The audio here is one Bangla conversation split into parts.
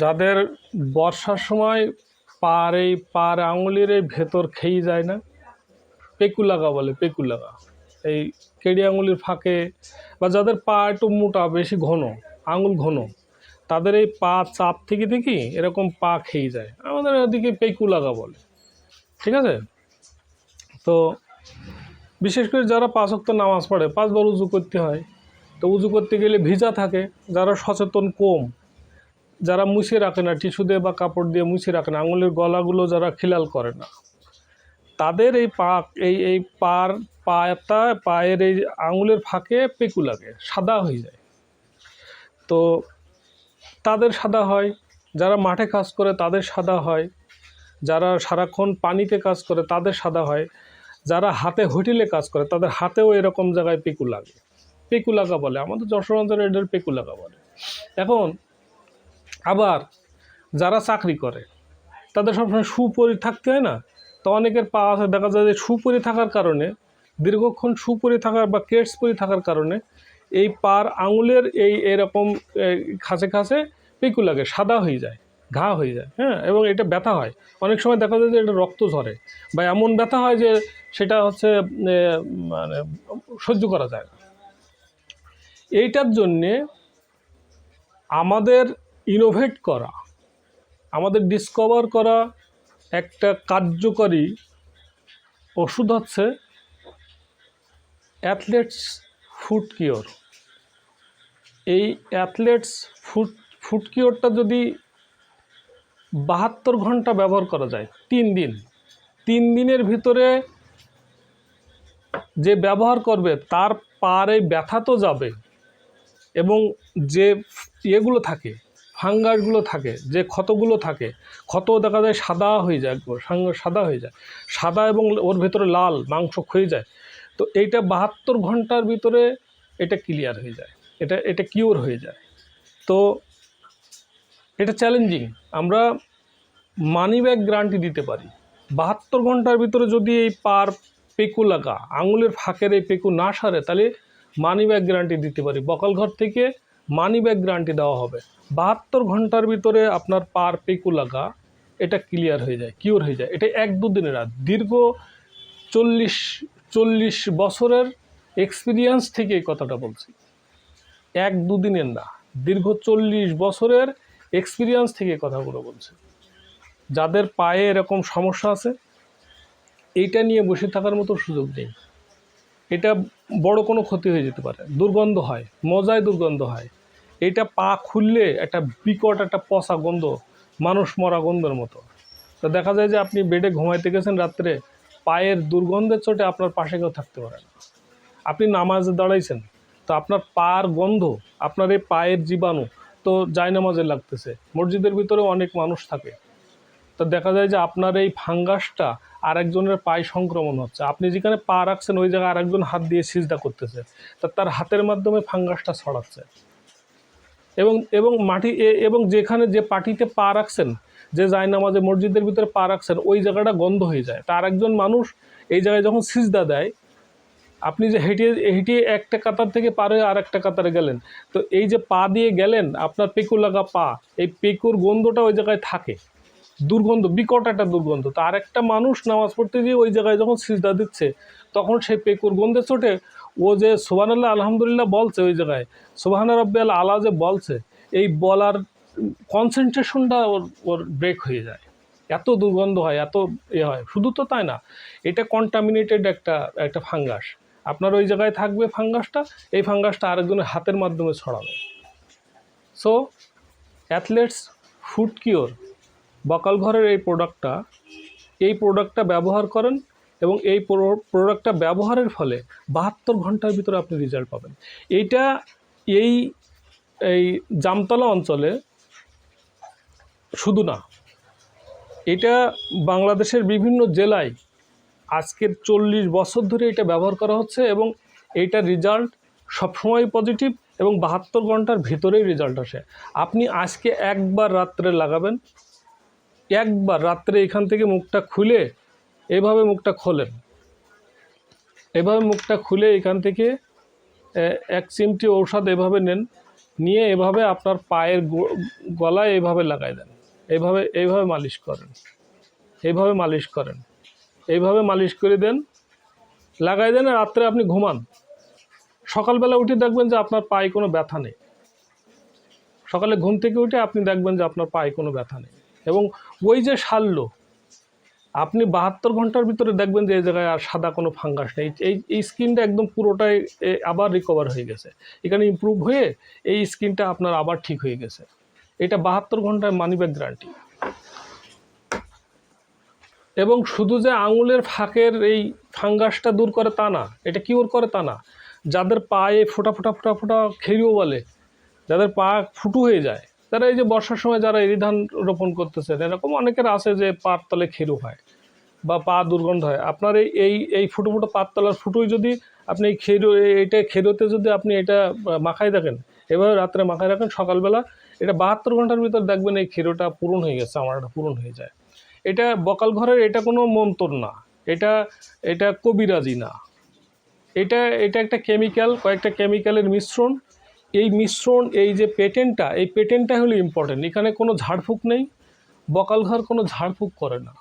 যাদের বর্ষার সময় পার এই পার আঙুলের এই ভেতর খেয়ে যায় না পেকু লাগা বলে পেকু লাগা এই কেড়ি আঙুলের ফাঁকে বা যাদের পা একটু মোটা, বেশি ঘন, আঙুল ঘন, তাদের এই পা চাপ থেকে থেকে এরকম পা খেয়ে যায়। আমাদের ওদিকে পেকু লাগা বলে। ঠিক আছে? তো বিশেষ করে যারা পাঁচ ওয়াক্ত নামাজ পড়ে, পাঁচবার উজু করতে হয়, তো উজু করতে গেলে ভিজা থাকে, যারা সচেতন কম যারা মুছে রাখে না, টিস্যু দিয়ে বা কাপড় দিয়ে মুছে রাখে না, আঙুলের গলাগুলো যারা খিলাল করে না, তাদের এই পা, এই এই পার পাটা, পায়ের এই আঙুলের ফাঁকে পেকু লাগে, সাদা হয়ে যায়। তো তাদের সাদা হয়, যারা মাঠে কাজ করে তাদের সাদা হয়, যারা সারাক্ষণ পানিতে কাজ করে তাদের সাদা হয়, যারা হাতে হোটেলে কাজ করে তাদের হাতেও এরকম জায়গায় পেকু লাগে। পেকু লাগা বলে, আমাদের যশোর অঞ্চলে এদের পেকু লাগা বলে। এখন আবার যারা চাকরি করে, তাদের সবসময় সুপরি থাকতে হয় না? তো অনেকের পা আছে, দেখা যায় যে সুপরি থাকার কারণে, দীর্ঘক্ষণ সুপরি থাকার বা কেটস পরি থাকার কারণে এই পার আঙুলের এই এরকম খাঁচে খাঁচে পেকু লাগে, সাদা হয়ে যায়, ঘা হয়ে যায় হ্যাঁ? এবং এটা ব্যথা হয়। অনেক সময় দেখা যায় যে এটা রক্ত ঝরে বা এমন ব্যথা হয় যে সেটা হচ্ছে মানে সহ্য করা যায় না। এইটার জন্যে আমাদের ইনোভেট করা, আমাদের ডিসকভার করা একটা কার্যকরী ওষুধ হচ্ছে অ্যাথলেটস ফুড কিওর এই অ্যাথলেটস ফুড ফুড কিওরটা যদি বাহাত্তর ঘণ্টা ব্যবহার করা যায়, তিন দিন, তিন দিনের ভিতরে যে ব্যবহার করবে তার পারে ব্যথা তো যাবে এবং যে ইয়েগুলো থাকে ফাঙ্গাসগুলো থাকে, যে ক্ষতগুলো থাকে ক্ষত দেখা যায় সাদা হয়ে যায় সাদা হয়ে যায়। সাদা এবং ওর ভেতরে লাল, মাংস ক্ষয়ে যায়। তো এইটা বাহাত্তর ঘণ্টার ভিতরে এটা ক্লিয়ার হয়ে যায়। এটা এটা কিওর হয়ে যায়। তো এটা চ্যালেঞ্জিং আমরা মানি ব্যাগ গ্যারান্টি দিতে পারি। বাহাত্তর ঘণ্টার ভিতরে যদি এই পার পেকু লাগা, আঙুলের ফাঁকের এই পেকু না সারে, তাহলে মানি ব্যাগ গ্যারান্টি দিতে পারি। বকাল ঘর থেকে মানি ব্যাগ গ্যারান্টি দেওয়া হবে। বাহাত্তর ঘণ্টার ভিতরে আপনার পার পেকু লাগা, এটা ক্লিয়ার হয়ে যায় কিওর হয়ে যায়। এটা এক দুদিনের রাত দীর্ঘ চল্লিশ চল্লিশ বছরের এক্সপিরিয়েন্স থেকে এই কথাটা বলছি। এক দুদিনের না, দীর্ঘ চল্লিশ বছরের এক্সপিরিয়েন্স থেকে কথাগুলো বলছি। যাদের পায়ে এরকম সমস্যা আছে, এইটা নিয়ে বসে থাকার মতো সুযোগ নেই। এটা বড় কোনো ক্ষতি হয়ে যেতে পারে। দুর্গন্ধ হয়, মজায় দুর্গন্ধ হয়। এটা পা খুললে একটা বিকট একটা পচা গন্ধ, মানুষ মরা গন্ধের মতো। তো দেখা যায় যে আপনি বেডে ঘুমাইতে গেছেন রাত্রে, পায়ের দুর্গন্ধের চোটে আপনার পাশে কেউ থাকতে পারে না। আপনি নামাজে দাঁড়াইছেন, তো আপনার পার গন্ধ, আপনার এই পায়ের জীবাণু তো জায়নামাজে লাগতেছে। মসজিদের ভিতরে অনেক মানুষ থাকে। তো দেখা যায় যে আপনার এই ফাঙ্গাসটা আরেকজনের পায়ে সংক্রমণ হচ্ছে। আপনি যেখানে পা রাখছেন, ওই জায়গায় আরেকজন হাত দিয়ে সিজদা করতেছে। তা তার হাতের মাধ্যমে ফাঙ্গাসটা ছড়াচ্ছে। এবং এবং মাটি এবং যেখানে যে পাটিতে পা রাখছেন, যে জায়নামাজে মসজিদের ভিতরে পা রাখছেন, ওই জায়গাটা গন্ধ হয়ে যায়। তার একজন মানুষ এই জায়গায় যখন সিজদা দেয়, আপনি যে হেঁটে হেঁটিয়ে একটা কাতার থেকে পার হয়ে আর একটা কাতারে গেলেন, তো এই যে পা দিয়ে গেলেন, আপনার পেকু লাগা পা, এই পেকুর গন্ধটা ওই জায়গায় থাকে। দুর্গন্ধ, বিকট একটা দুর্গন্ধ। তো আরেকটা মানুষ নামাজ পড়তে গিয়ে ওই জায়গায় যখন সিজদা দিচ্ছে, তখন সেই পেকুর গন্ধে চোটে ও যে সোহানাল্লাহ আলহামদুলিল্লাহ বলছে ওই জায়গায়। সোহানা রব্বাল আলা যে বলছে, এই বলার কনসেন্ট্রেশনটা ওর ওর ব্রেক হয়ে যায়। এত দুর্গন্ধ হয়, এত এ হয়। শুধু তো তাই না, এটা কন্টামিনেটেড একটা একটা ফাঙ্গাস আপনার ওই জায়গায় থাকবে ফাঙ্গাসটা এই ফাঙ্গাসটা আরেকজনের হাতের মাধ্যমে ছড়াবে। সো অ্যাথলেটস ফুড কিওর বকাল ঘরের এই প্রোডাক্টটা এই প্রোডাক্টটা ব্যবহার করেন এবং এই প্রোডাক্টটা ব্যবহারের ফলে বাহাত্তর ঘণ্টার ভিতরে আপনি রেজাল্ট পাবেন। এইটা এই এই জামতলা অঞ্চলে শুধু না, এটা বাংলাদেশের বিভিন্ন জেলায় আজকের চল্লিশ বছর ধরে এটা ব্যবহার করা হচ্ছে এবং এইটার রেজাল্ট সবসময় পজিটিভ এবং বাহাত্তর ঘণ্টার ভিতরেই রেজাল্ট আসে। আপনি আজকে একবার রাত্রে লাগাবেন একবার রাত্রে এখান থেকে মুখটা খুলে এভাবে মুখটা খোলেন। এভাবে মুখটা খুলে এখান থেকে এক চিমটি ঔষধ এভাবে নেন, নিয়ে এভাবে আপনার পায়ের গলায় এভাবে লাগাই দেন। এইভাবে এইভাবে মালিশ করেন। এইভাবে মালিশ করেন। এইভাবে মালিশ করে দেন, লাগাই দেন, রাত্রে আপনি ঘুমান। সকালবেলা উঠে দেখবেন যে আপনার পায়ে কোনো ব্যথা নেই। সকালে ঘুম থেকে উঠে আপনি দেখবেন যে আপনার পায়ে কোনো ব্যথা নেই। এবং ওই যে সারলো, আপনি বাহাত্তর ঘণ্টার ভিতরে দেখবেন যে এই জায়গায় আর সাদা কোনো ফাঙ্গাস নেই। এই এই স্কিনটা একদম পুরোটাই আবার রিকভার হয়ে গেছে। এখানে ইমপ্রুভ হয়ে এই স্কিনটা আপনার আবার ঠিক হয়ে গেছে। এটা বাহাত্তর ঘন্টায় মানি ব্যাক গ্যারান্টি এবং শুধু যে আঙুলের ফাঁকের এই ফাঙ্গাসটা দূর করে তা না, এটা কিওর করে তা না, যাদের পায়ে ফোটা ফোটা ফোটা ফোটা খেরিও বলে, যাদের পা ফুটু হয়ে যায় তারা এই যে বর্ষার সময় যারা এরি ধান রোপণ করতেছেন, এরকম অনেকের আছে যে পার তলে খেরু হয় বা পা দুর্গন্ধ হয়। আপনার এই এই এই ফুটো ফুটো পাত তলার ফুটোই যদি আপনি এই খেরু, এইটা খেরোতে যদি আপনি এটা মাখায় দেখেন, এভাবে রাত্রে মাখায় রাখেন, সকালবেলা এটা বাহাত্তর ঘণ্টার ভিতর দেখবেন এই খেরোটা পূরণ হয়ে গেছে, আমার এটা পূরণ হয়ে যায়। এটা বকাল ঘরের এটা কোনো মন্তর না, এটা এটা কবিরাজি না। এটা এটা একটা কেমিক্যাল কয়েকটা কেমিক্যালের মিশ্রণ এই মিশ্রণ, এই যে পেটেন্টটা, এই পেটেন্টটা হলো ইম্পর্টেন্ট এখানে কোনো ঝাড়ফুঁক নেই, বকাল ঘর কোনো ঝাড়ফুঁক করে না।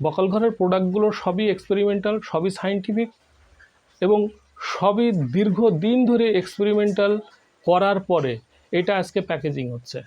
বকাল ঘরের প্রোডাক্টগুলো সবই এক্সপেরিমেন্টাল সবই সাইন্টিফিক এবং সবই দীর্ঘদিন ধরে এক্সপেরিমেন্টাল করার পরে এটা আজকে প্যাকেজিং হচ্ছে।